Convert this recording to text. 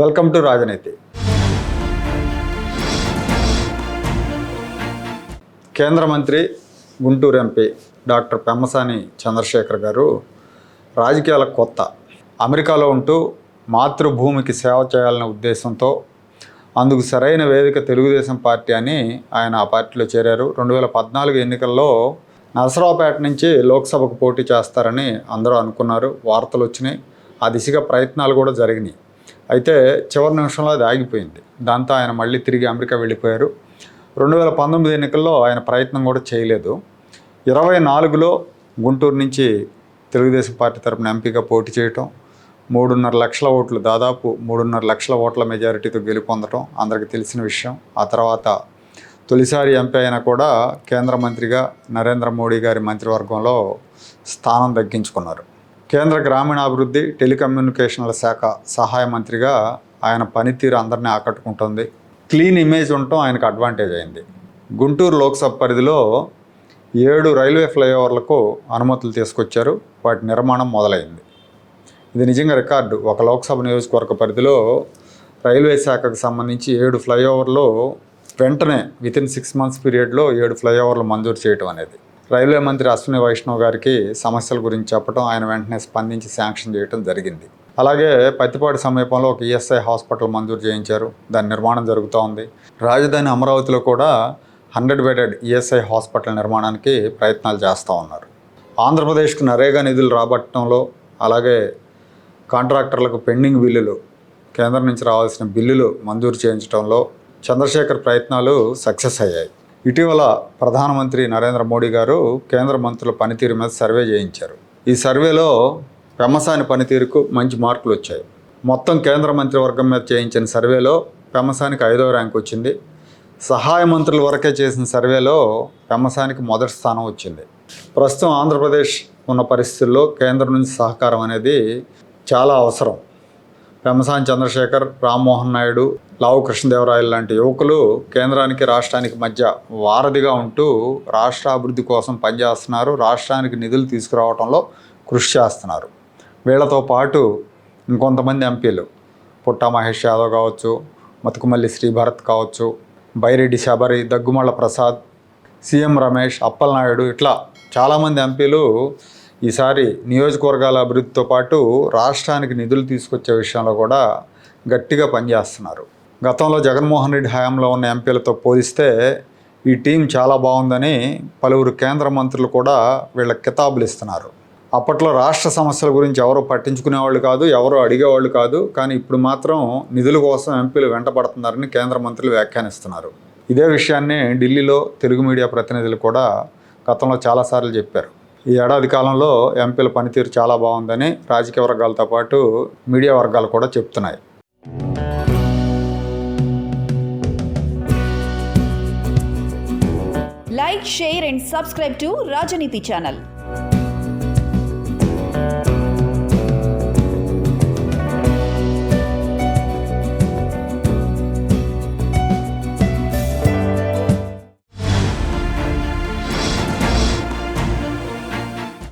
Welcome to Rajaneeti. కేంద్ర మంత్రి Guntur MP doctor Pemmasani Chandrasekhar గారు రాజకీయాల కొత్త. అమెరికాలో ఉంటూ మాతృభూమికి సేవ చేయాలనే ఉద్దేశంతో అందుకు సరైన వేదిక తెలుగుదేశం పార్టీ అని ఆయన ఆ పార్టీలో చేరారు. రెండు వేల పద్నాలుగు ఎన్నికల్లో నరసరావుపేట నుంచి లోక్సభకు పోటీ చేస్తారని అందరూ అనుకున్నారు. వార్తలు వచ్చినాయి. ఆ దిశగా ప్రయత్నాలు కూడా జరిగినాయి. అయితే చివరి నిమిషంలో అది ఆగిపోయింది. దాంతో ఆయన మళ్ళీ తిరిగి అమెరికా వెళ్ళిపోయారు. రెండు వేల పంతొమ్మిది ఎన్నికల్లో ఆయన ప్రయత్నం కూడా చేయలేదు. ఇరవై నాలుగులో గుంటూరు నుంచి తెలుగుదేశం పార్టీ తరపున ఎంపీగా పోటీ చేయటం మూడున్నర లక్షల ఓట్లు దాదాపు మూడున్నర లక్షల ఓట్ల మెజారిటీతో గెలుపొందడం అందరికీ తెలిసిన విషయం. ఆ తర్వాత తొలిసారి ఎంపీ అయినా కూడా కేంద్ర మంత్రిగా నరేంద్ర మోడీ గారి మంత్రివర్గంలో స్థానం దక్కించుకున్నారు. కేంద్ర గ్రామీణాభివృద్ధి టెలికమ్యూనికేషన్ల శాఖ సహాయ మంత్రిగా ఆయన పనితీరు అందరినీ ఆకట్టుకుంటుంది. క్లీన్ ఇమేజ్ ఉండటం ఆయనకు అడ్వాంటేజ్ అయింది. గుంటూరు లోక్సభ పరిధిలో ఏడు రైల్వే ఫ్లైఓవర్లకు అనుమతులు తీసుకొచ్చారు. వాటి నిర్మాణం మొదలైంది. ఇది నిజంగా రికార్డు. ఒక లోక్సభ నియోజకవర్గ పరిధిలో రైల్వే శాఖకు సంబంధించి ఏడు ఫ్లైఓవర్లు వెంటనే వితిన్ సిక్స్ మంత్స్ పీరియడ్లో ఏడు ఫ్లైఓవర్లు మంజూరు చేయటం అనేది. రైల్వే మంత్రి అశ్విని వైష్ణవ్ గారికి సమస్యల గురించి చెప్పడం ఆయన వెంటనే స్పందించి శాంక్షన్ చేయడం జరిగింది. అలాగే పత్తిపాటి సమీపంలో ఒక ఈఎస్ఐ హాస్పిటల్ మంజూరు చేయించారు. దాని నిర్మాణం జరుగుతూ ఉంది రాజధాని అమరావతిలో కూడా హండ్రెడ్ బెడెడ్ ఈఎస్ఐ హాస్పిటల్ నిర్మాణానికి ప్రయత్నాలు చేస్తూ ఉన్నారు. ఆంధ్రప్రదేశ్కు నరేగా నిధులు రాబట్టడంలో అలాగే కాంట్రాక్టర్లకు పెండింగ్ బిల్లులు కేంద్రం నుంచి రావాల్సిన బిల్లులు మంజూరు చేయించడంలో చంద్రశేఖర్ ప్రయత్నాలు సక్సెస్ అయ్యాయి. ఇటీవల ప్రధానమంత్రి నరేంద్ర మోడీ గారు కేంద్ర మంత్రుల పనితీరు మీద సర్వే చేయించారు. ఈ సర్వేలో పెమ్మసాని పనితీరుకు మంచి మార్కులు వచ్చాయి. మొత్తం కేంద్ర మంత్రివర్గం మీద చేయించిన సర్వేలో పెమ్మసానికి ఐదవ ర్యాంక్ వచ్చింది. సహాయ మంత్రుల వరకే చేసిన సర్వేలో పెమ్మసానికి మొదటి స్థానం వచ్చింది. ప్రస్తుతం ఆంధ్రప్రదేశ్ ఉన్న పరిస్థితుల్లో కేంద్రం నుంచి సహకారం అనేది చాలా అవసరం. పెమసాని చంద్రశేఖర్ రామ్మోహన్ నాయుడు లావు కృష్ణదేవరాయలు లాంటి యువకులు కేంద్రానికి రాష్ట్రానికి మధ్య వారధిగా ఉంటూ రాష్ట్ర అభివృద్ధి కోసం పనిచేస్తున్నారు. రాష్ట్రానికి నిధులు తీసుకురావడంలో కృషి చేస్తున్నారు. వీళ్ళతో పాటు ఇంకొంతమంది ఎంపీలు పుట్టా మహేష్ యాదవ్ కావచ్చు మతుకుమల్లి శ్రీభరత్ కావచ్చు బైరెడ్డి శబరి దగ్గుమల్ల ప్రసాద్ సీఎం రమేష్ అప్పలనాయుడు ఇట్లా చాలామంది ఎంపీలు ఈసారి నియోజకవర్గాల అభివృద్ధితో పాటు రాష్ట్రానికి నిధులు తీసుకొచ్చే విషయంలో కూడా గట్టిగా పనిచేస్తున్నారు. గతంలో జగన్మోహన్ రెడ్డి హయాంలో ఉన్న ఎంపీలతో పోలిస్తే ఈ టీం చాలా బాగుందని పలువురు కేంద్ర మంత్రులు కూడా వీళ్ళకి కితాబులు ఇస్తున్నారు. అప్పట్లో రాష్ట్ర సమస్యల గురించి ఎవరు పట్టించుకునేవాళ్ళు కాదు ఎవరు అడిగేవాళ్ళు కాదు కానీ ఇప్పుడు మాత్రం నిధుల కోసం ఎంపీలు వెంటబడుతున్నారని కేంద్ర మంత్రులు వ్యాఖ్యానిస్తున్నారు. ఇదే విషయాన్ని ఢిల్లీలో తెలుగు మీడియా ప్రతినిధులు కూడా గతంలో చాలాసార్లు చెప్పారు. ఈ ఏడాది కాలంలో ఎంపీల పనితీరు చాలా బాగుందని రాజకీయ వర్గాలతో పాటు మీడియా వర్గాలు కూడా చెప్తున్నాయి. Like share and subscribe to Rajaneeti channel